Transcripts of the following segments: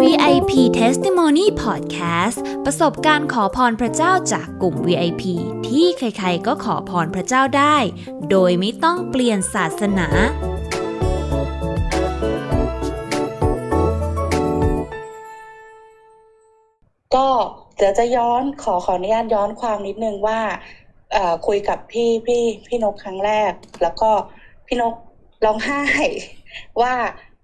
VIP Testimony Podcast ประสบการณ์ขอพรพระเจ้าจากกลุ่ม VIP ที่ใครๆก็ขอพรพระเจ้าได้ โดยไม่ต้องเปลี่ยนศาสนา ก็เดี๋ยวจะย้อนขอขออนุญาตย้อนความนิดนึงว่าคุยกับพี่พี่พี่นกครั้งแรก แล้วก็พี่นกร้องไห้ว่า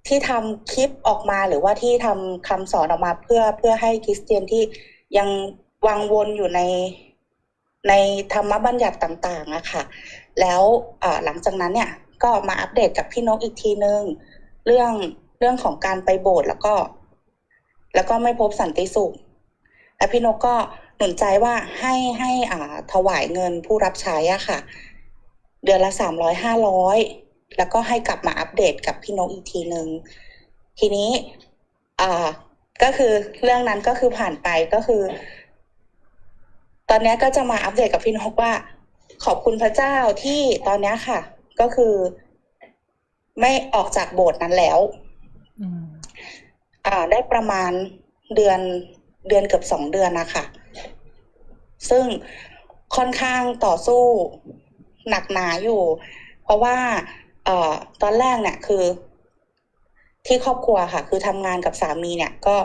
ที่ทำคลิปออกมาหรือว่าที่ทำคำสอนออกมาเพื่อเพื่อให้คริสเตียนที่ยังวังวนอยู่ในในธรรมบัญญัติต่างๆอะค่ะ แล้วหลังจากนั้นเนี่ยก็มาอัปเดตกับพี่นกอีกทีนึง เรื่องเรื่องของการไปโบสถ์แล้วก็ แล้วก็ไม่พบสันติสุข แล้วพี่นกก็หนุนใจว่าให้ให้อ่าถวายเงินผู้รับใช้อะค่ะ เดือนละสามร้อยห้าร้อย แล้วก็ให้กลับมาอัปเดตกับพี่นกอีกทีนึงทีนี้อ่าก็คือเรื่องนั้นก็คือผ่านไปก็คือ ตอนเนี้ยก็จะมาอัปเดตกับพี่นกว่า ขอบคุณพระเจ้าที่ตอนเนี้ยค่ะ ก็คือ ไม่ออกจากโบสถ์นั้นแล้วอืมอ่า ได้ประมาณเดือนเดือนเกือบสองเดือนนะคะซึ่งค่อนข้างต่อสู้หนักหนาอยู่ เพราะว่า เอ่อตอนแรกเนี่ยคือ ที่ครอบครัวค่ะ คือทำงานกับสามีเนี่ย ก็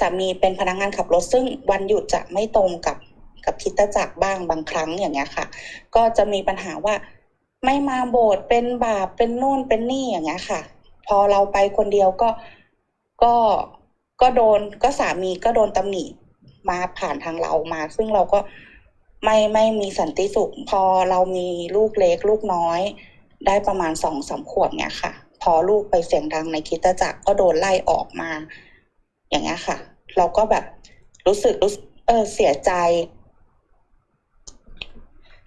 สามีเป็นพนักงานขับรถ ซึ่งวันหยุดจะไม่ตรงกับกับคริตจักรบ้างบางครั้งอย่างเงี้ยค่ะ ก็จะมีปัญหาว่าไม่มาโบสถ์เป็นบาปเป็นนู่นเป็นนี่อย่างเงี้ยค่ะ พอเราไปคนเดียวก็ก็ก็โดนก็สามีก็โดนตำหนิมาผ่านทางเรามา ซึ่งเราก็ไม่ไม่มีสันติสุข พอเรามีลูกเล็กลูกน้อย ได้ประมาณสองสามขวบเนี่ยค่ะ พอลูกไปเสียงดังในคิตจักรก็โดนไล่ออกมา อย่างเงี้ยค่ะ เราก็แบบรู้สึกรู้เออเสียใจ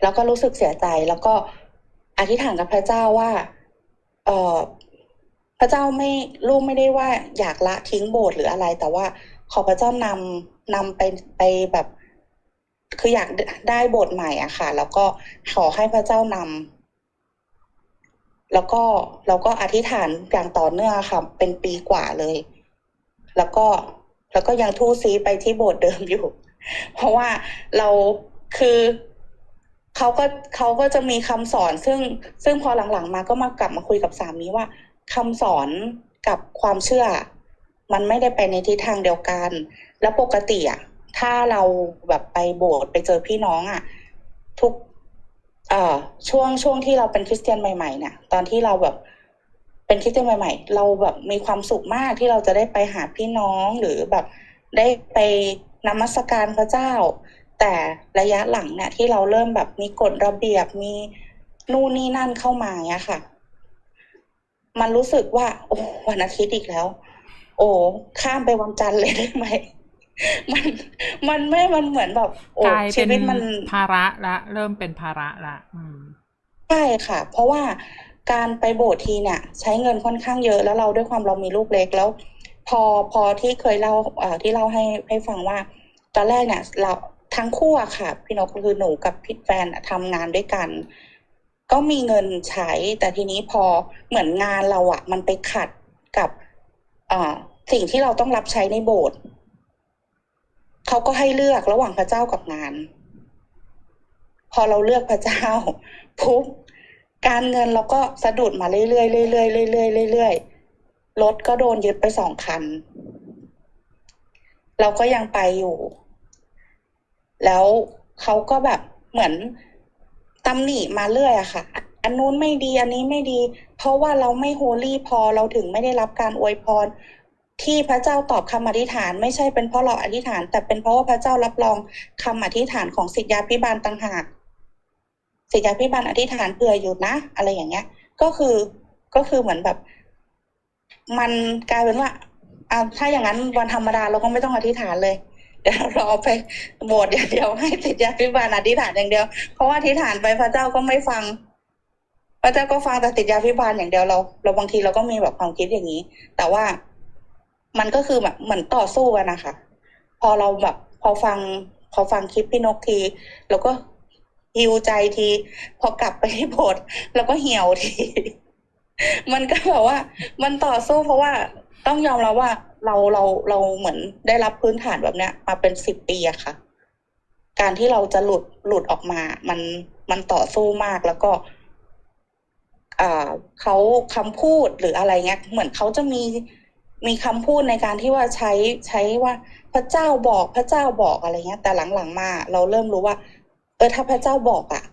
แล้วก็รู้สึกเสียใจแล้วก็อธิษฐานกับพระเจ้าว่า เออพระเจ้าไม่ลูกไม่ได้ว่าอยากละทิ้งโบสถ์หรืออะไร แต่ว่าขอพระเจ้านำนำไปไปแบบ คืออยากได้โบสถ์ใหม่อะค่ะ แล้วก็ขอให้พระเจ้านำ แล้วก็เราก็อธิษฐานอย่างต่อเนื่องค่ะ เป็นปีกว่าเลย แล้วก็แล้วก็ยังทู่ซีไปที่โบสถ์เดิมอยู่ เพราะว่าเราคือเขาก็เขาก็จะมีคำสอน ซึ่งซึ่งพอหลังๆมาก็มากลับมาคุยกับสามีว่าคำสอนกับความเชื่อ มันไม่ได้ไปในทิศทางเดียวกัน แล้วปกติอะถ้าเราแบบไปโบสถ์ไปเจอพี่น้องอะ ทุก ช่วงช่วงที่เราเป็นคริสเตียนใหม่ๆเนี่ยตอนที่เราแบบเป็นคริสเตียนใหม่ ๆ เราแบบมีความสุขมากที่เราจะได้ไปหาพี่น้องหรือแบบได้ไปนมัสการพระเจ้า แต่ระยะหลังเนี่ยที่เราเริ่มแบบมีกฎระเบียบมีนู่นนี่นั่นเข้ามาเนี้ยค่ะ มันรู้สึกว่า โอ้วันอาทิตย์อีกแล้ว โอ้ข้ามไปวันจันทร์เลยได้ไหม มันมันไม่มันเหมือนแบบโอ้กลายชีเป็นวิตมันภาระละ เริ่มเป็นภาระละอืมใช่ค่ะ เพราะว่าการไปโบสถ์ทีเนี่ย ใช้เงินค่อนข้างเยอะแล้วเราด้วยความเรามีลูกเล็กแล้ว พอพอที่เคยเล่าเอ่อที่เล่าให้ให้ฟังว่า ตอนแรกเนี่ย เราทั้งคู่อะค่ะ พี่นกคือหนูกับพี่แฟนอะทำงานด้วยกัน ก็มีเงินใช้ แต่ทีนี้พอเหมือนงานเราอะมันไปขัดกับอ่าสิ่งที่เราต้องรับใช้ในโบสถ์ เขาก็ให้เลือกระหว่างพระเจ้ากับงาน พอเราเลือกพระเจ้าปุ๊บการเงินเราก็สะดุดมาเรื่อยๆเรื่อยๆเรื่อยๆเรื่อยๆรถก็โดนยึดไปสองคัน เราก็ยังไปอยู่ แล้วเขาก็แบบเหมือนตำหนิมาเรื่อยอะค่ะ อันนู้นไม่ดี อันนี้ไม่ดี เพราะว่าเราไม่โฮลี่พอเราถึงไม่ได้รับการอวยพร ที่พระเจ้าตอบคำอธิษฐาน ไม่ใช่เป็นเพราะเราอธิษฐาน แต่เป็นเพราะว่าพระเจ้ารับรองคำอธิษฐานของสิทธยาพิบาลต่างหากสิทธยาพิบาลอธิษฐานเผื่ออยู่นะ อะไรอย่างเงี้ย ก็คือก็คือเหมือนแบบ มันกลายเป็นว่าอาถ้าอย่างนั้นวันธรรมดาเราก็ไม่ต้องอธิษฐานเลยเดี๋ยวเราเอไปโบสถ์อย่างเดียวให้สิทธยาพิบาลอธิษฐานอย่างเดียว เพราะว่าอธิษฐานไปพระเจ้าก็ไม่ฟังพระเจ้าก็ฟังแต่สิทธยาพิบาลอย่างเดียวเรา เราบางทีเราก็มีแบบความคิดอย่างนี้ แต่ว่า มันก็คือแบบเหมือนต่อสู้กันนะคะ พอเราแบบพอฟังพอฟังคลิปพี่นกทีเราก็ฮิวใจที พอกลับไปที่โบสถ์เราก็เหี่ยวที มันก็แบบว่า มันต่อสู้เพราะว่าต้องยอมรับว่าเราเราเราเหมือนได้รับพื้นฐานแบบเนี้ย มาเป็นสิบปีอะค่ะ การที่เราจะหลุดหลุดออกมา มันมันต่อสู้มากแล้วก็อ่าเขาคำพูดหรืออะไรเงี้ย เหมือนเขาจะมี มีคำพูดในการที่ว่าใช้ใช้ว่าพระเจ้าบอกพระเจ้าบอกอะไรเงี้ย แต่หลังๆมาเราเริ่มรู้ว่า เออถ้าพระเจ้าบอกอะ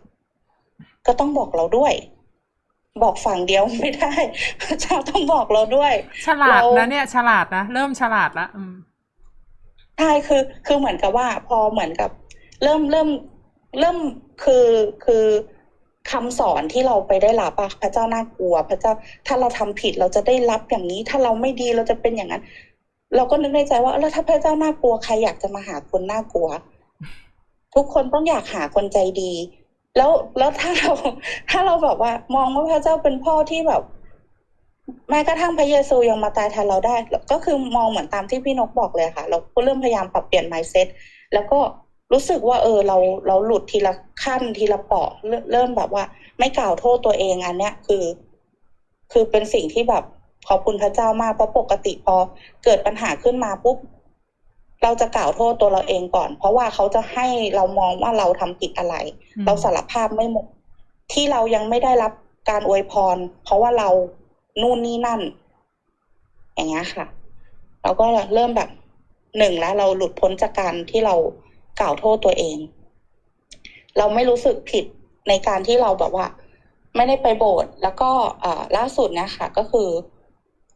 ก็ต้องบอกเราด้วย บอกฝั่งเดียวไม่ได้ พระเจ้าต้องบอกเราด้วย ฉลาดเรานะเนี่ย ฉลาดนะเริ่มฉลาดละอืมใช่คือ คือเหมือนกับว่า พอเหมือนกับ เริ่มเริ่ม เริ่มคือคือ คำสอนที่เราไปได้รับอะพระเจ้าน่ากลัว พระเจ้าถ้าเราทำผิดเราจะได้รับอย่างนี้ ถ้าเราไม่ดีเราจะเป็นอย่างนั้น เราก็นึกในใจว่าแล้วถ้าพระเจ้าน่ากลัวใครอยากจะมาหาคนน่ากลัว ทุกคนต้องอยากหาคนใจดี แล้วแล้วถ้าเรา ถ้าเราแบบว่า มองว่าพระเจ้าเป็นพ่อที่แบบแม้กระทั่งพระเยซูยังมาตายแทนเราได้ ก็คือมองเหมือนตามที่พี่นกบอกเลยค่ะ เราก็เริ่มพยายามปรับเปลี่ยน mindset แล้วก็ รู้สึกว่าเออเราเราหลุดทีละขั้นทีละเปาะเริ่มเริ่มแบบว่า ไม่กล่าวโทษตัวเองอันเนี้ยคือ คือเป็นสิ่งที่แบบขอบคุณพระเจ้ามากเพราะปกติพอเกิดปัญหาขึ้นมาปุ๊บเราจะกล่าวโทษตัวเราเองก่อน เพราะว่าเขาจะให้เรามองว่าเราทำผิดอะไรอืมเราสารภาพไม่หมด ที่เรายังไม่ได้รับการอวยพร เพราะว่าเรานู่นนี่นั่น อย่างเงี้ยค่ะ เราก็เริ่มแบบหนึ่งแล้วเราหลุดพ้นจากการที่เรา กล่าวโทษตัวเอง เราไม่รู้สึกผิดในการที่เราแบบว่า ไม่ได้ไปโบสถ์แล้วก็ล่าสุดนะคะก็คือ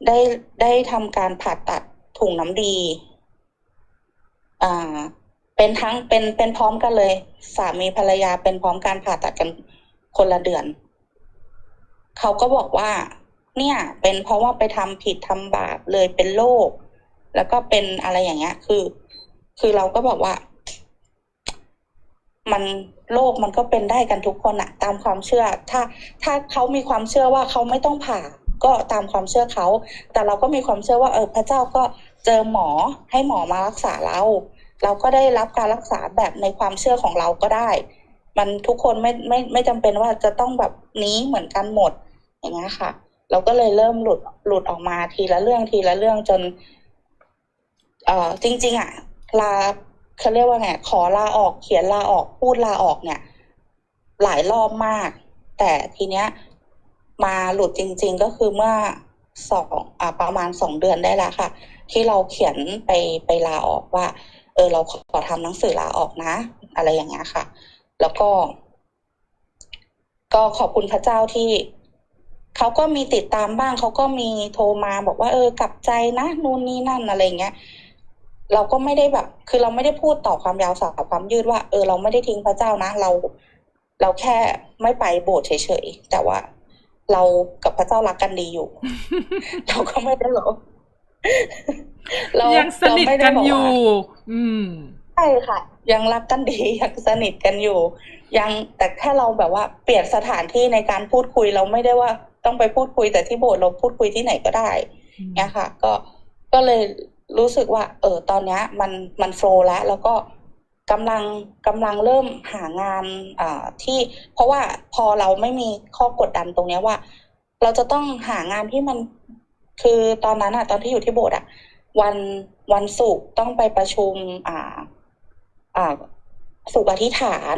ได้ได้ทำการผ่าตัดถุงน้ำดีอ่าเป็นทั้งเป็นเป็นพร้อมกันเลย สามีภรรยาเป็นพร้อมการผ่าตัดกันคนละเดือน เขาก็บอกว่า เนี่ย เป็นเพราะว่าไปทำผิดทำบาปเลยเป็นโรคแล้วก็เป็นอะไรอย่างเงี้ย คือ คือเราก็บอกว่า มันโรคมันก็เป็นได้กันทุกคนอะตามความเชื่อ ถ้าถ้าเขามีความเชื่อว่าเขาไม่ต้องผ่าก็ตามความเชื่อเขา แต่เราก็มีความเชื่อว่าเออพระเจ้าก็เจอหมอให้หมอมารักษาเรา เราก็ได้รับการรักษาแบบในความเชื่อของเราก็ได้ มันทุกคนไม่ไม่ไม่จำเป็นว่าจะต้องแบบนี้เหมือนกันหมดอย่างเงี้ยค่ะ เราก็เลยเริ่มหลุดหลุดออกมาทีละเรื่องทีละเรื่องจน เออจริง ๆอะลา เขาเรียกว่าไงขอลาออกเขียนลาออกพูดลาออกเนี่ย หลายรอบมาก แต่ทีเนี้ย มาหลุดจริง ๆ ก็คือเมื่อสองอประมาณสองเดือนได้แล้วค่ะ ที่เราเขียนไปไปลาออกว่า เออ เราขอทำหนังสือลาออกนะ อะไรอย่างเงี้ยค่ะ แล้วก็ ก็ขอบคุณพระเจ้าที่เขาก็มีติดตามบ้างเขาก็มีโทรมาบอกว่า เออ กลับใจนะนู่นนี่นั่นอะไรเงี้ย เราก็ไม่ได้แบบ คือเราไม่ได้พูดต่อความยาวสาวความยืดว่า เออเราไม่ได้ทิ้งพระเจ้านะ เรา เราแค่ไม่ไปโบสถ์เฉยๆแต่ว่าเรากับพระเจ้ารักกันดีอยู่ เราก็ไม่ได้หรอกเรายังสนิทเราไม่ได้กันบว่าอยู่ อืมใช่ค่ะ ยังรักกันดียังสนิทกันอยู่ ยังแต่แค่เราแบบว่า เปลี่ยนสถานที่ในการพูดคุยเราไม่ได้ว่าต้องไปพูดคุยแต่ที่โบสถ์เราพูดคุยที่ไหนก็ได้เนี่ยค่ะ ก็ก็เลย รู้สึกว่า เออตอนเนี้ยมันมันโฟล์แล้ว แล้วก็กำลังกำลังเริ่มหางานอ่าที่ เพราะว่าพอเราไม่มีข้อกดดันตรงเนี้ยว่า เราจะต้องหางานที่มันคือตอนนั้นอะตอนที่อยู่ที่โบสถ์อะวันวันศุกร์ต้องไปประชุม อ่า อ่าสุขอธิษฐาน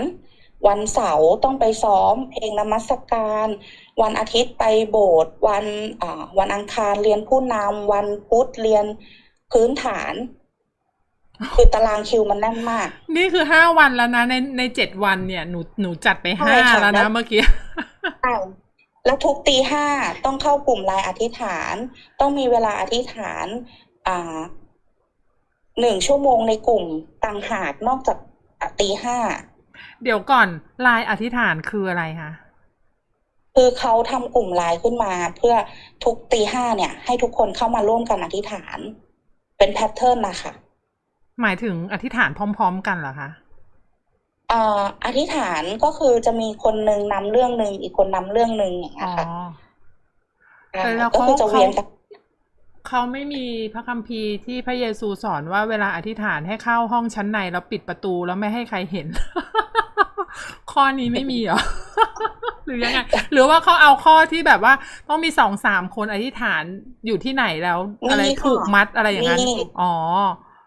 วันเสาร์ต้องไปซ้อม เพลงนมัสการ วันอาทิตย์ไปโบสถ์วันอ่าวันอังคารเรียนผู้นำวันพุธเรียน พื้นฐาน คือตารางคิวมันแน่นมาก นี่คือห้าวันแล้วนะในในเจ็ดวันเนี่ยหนูหนูจัดไปใช่ห้าค่ะแล้วแล้นะวเมื่อกี้ใช่แล้วทุกตีห้าต้องเข้ากลุ่มไลน์อธิษฐาน ต้องมีเวลาอธิษฐาน อ่าหนึ่งชั่วโมงในกลุ่มต่างหากนอกจากตีห้าเดี๋ยวก่อนลายอธิษฐานคืออะไรคะคือเขาทำกลุ่มไลน์ขึ้นมา เพื่อทุกตีห้าเนี่ย ให้ทุกคนเข้ามาร่วมกันอธิษฐาน เป็นแพทเทิร์นนะคะหมายถึงอธิษฐานพร้อม ๆ กันเหรอคะเอ่ออธิษฐานก็คือจะมีคนหนึ่งนำเรื่องหนึ่งอีกคนนำเรื่องหนึ่งอย่างเงี้อ๋ยอค่ะเออแล้วก็เขาคือจะเวียนกันเขาไม่มีพระคัมภีร์ที่พระเยซูสอนว่าเวลาอธิษฐานให้เข้าห้องชั้นในแล้วปิดประตูแล้วไม่ให้ใครเห็น ข้อนี้ไม่มีเหรอ หรือยังไงหรือว่าเขาเอาข้อที่แบบว่าต้องมีสองสามคนอธิษฐานอยู่ที่ไหนแล้ว อะไรมีค่ะผูกมัดอะไรอย่างนั้นมีอ๋อ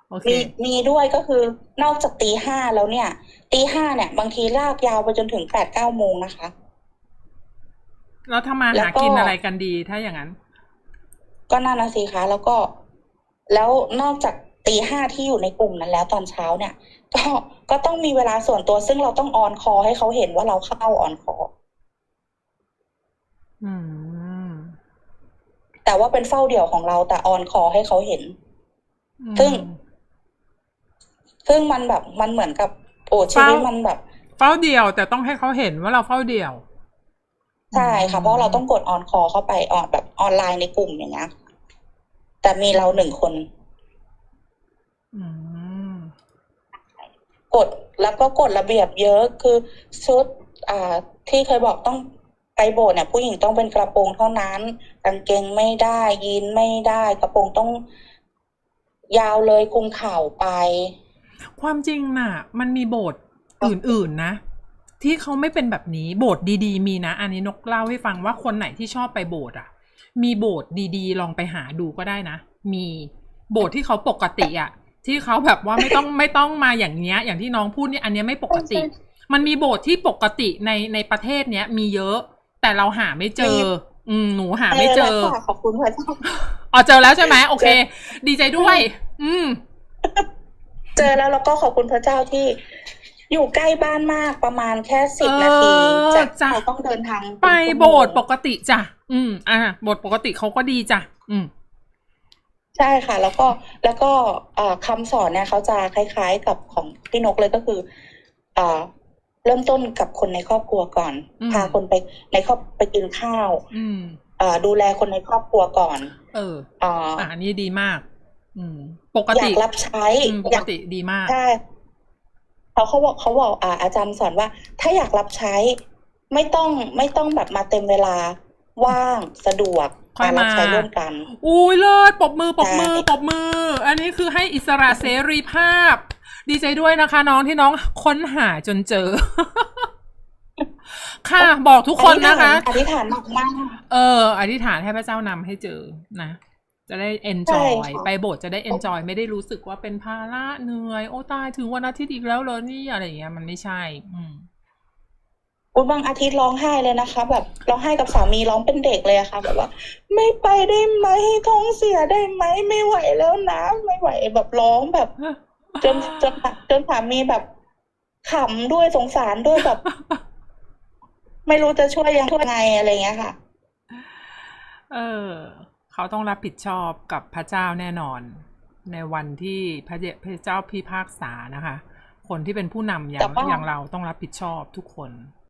โอเคมีมีด้วยก็คือนอกจากตีห้าแล้วเนี่ยตีห้าเนี่ย บางทีลากยาวไปจนถึงแปดเก้าโมงนะคะ แล้วถ้ามาแล้วหาก็กินอะไรกันดีถ้าอย่างนั้น ก็น่านะสิคะแล้วก็แล้วนอกจากตีห้าที่อยู่ในกลุ่มนั้นแล้วตอนเช้าเนี่ย ก็ก็ต้องมีเวลาส่วนตัวซึ่งเราต้องออนคอให้เขาเห็นว่าเราเข้าออนคออืม แต่ว่าเป็นเฝ้าเดี่ยวของเรา แต่ออนคอให้เขาเห็น ซึ่ง ซึ่งมันแบบมันเหมือนกับ โอ้ชีวิตเฝ้ามัมันแบบ เฝ้าเดี่ยว แต่ต้องให้เขาเห็นว่าเราเฝ้าเดี่ยวใช่ค่ะเพราะเราต้องกดออนคอเข้าไปออนแบบออนไลน์ในกลุ่มอย่างเงี้ยแต่มีเราหนึ่งคนอืมกฎแล้วก็กฎระเบียบเยอะคือชุด อ่า ที่เคยบอกต้อง ไปโบสถ์เนี่ยผู้หญิงต้องเป็นกระโปรงเท่านั้นกางเกงไม่ได้ยีนไม่ได้กระโปรงต้องยาวเลยคลุมเข่าไป ความจริงน่ะ มันมีโบสถ์อื่นๆนะ ที่เขาไม่เป็นแบบนี้โบสถ์ดีๆ มีนะ อันนี้นกเล่าให้ฟังว่าคนไหนที่ชอบไปโบสถ์อะ มีโบสถ์ดีๆ ลองไปหาดูก็ได้นะ มีโบสถ์ที่เขาปกติอะ ที่เขาแบบว่าไม่ต้องไม่ต้องมาอย่างเนี้ย อย่างที่น้องพูดเนี่ยอันเนี้ยไม่ปกติใช่มันมีโบสถ์ที่ปกติในในประเทศเนี้ยมีเยอะ แต่เราหาไม่เจอมีอืมหนูหาไม่เจอแล้วค่ะขอบคุณพระเจ้าอ๋อเจอแล้วใช่ไหมโอเค ดีใจด้วย อืม เจอแล้วแล้วก็ขอบคุณพระเจ้าที่ อยู่ใกล้บ้านมากประมาณแค่สิบเออนาทีจากจ้ะเราต้องเดินทาง ไปเป็นชั่วโมงโบสถ์ปกติจ้ะอืม อ่าโบสถ์ปกติเขาก็ดีจ้ะอืมใช่ค่ะ แล้วก็แล้วก็อ่าคำสอนเนี่ยเขาจะคล้าย ๆ กับของพี่นกเลยก็คืออ่า เริ่มต้นกับคนในครอบครัวก่อนอืมพาคนไปในครอบไปกินข้าวอืมอ่าดูแลคนในครอบครัวก่อน เอออ่าอ่าอันนี้ดีมาก อืม ปกอยาติกรับใช้อืมปอกยากติดีมากใช่เขาเขาบอกเขาบอกอ่าอาจารย์สอนว่า ถ้าอยากรับใช้ ไม่ต้องไม่ต้องแบบมาเต็มเวลาว่างสะดวกค่อยมารับใช้ร่วมกัน อุ้ยเลิศปรบมือปรบมือใช่ปรบมือ อันนี้คือให้อิสระเสรีภาพ ดีใจด้วยนะคะ น้องที่น้องค้นหาจนเจอ ค่ะบอกทุกคนนะคะ อธิษฐานอธิษฐานมากเออ อธิษฐานให้พระเจ้านำให้เจอนะ จะได้ใช่ enjoy ค่ะ ไปโบสถ์จะได้ enjoy ไม่ได้รู้สึกว่าเป็นภาระเหนื่อย โอ้ตายถึงวันอาทิตย์อีกแล้วเหรอนี่อะไรอย่างเงี้ยมันไม่ใช่ อืม อุ้ยบางอาทิตย์ร้องไห้เลยนะคะ แบบร้องไห้กับสามีร้องเป็นเด็กเลยอะค่ะ แบบว่า ไม่ไปได้ไหมท้องเสียได้ไหมไม่ไหวแล้วนะ ไม่ไหวแบบร้องแบบ จนจนจนสามีแบบขำด้วยสงสารด้วยแบบ ไม่รู้จะช่วยยังช่วยไงอะไรเงี้ยค่ะ เออ เขาต้องรับผิดชอบกับพระเจ้าแน่นอน ในวันที่พระเจพระเจ้าพิพากษานะคะ คนที่เป็นผู้นำอย่าแต่งว่าอย่างเราต้องรับผิดชอบทุกคน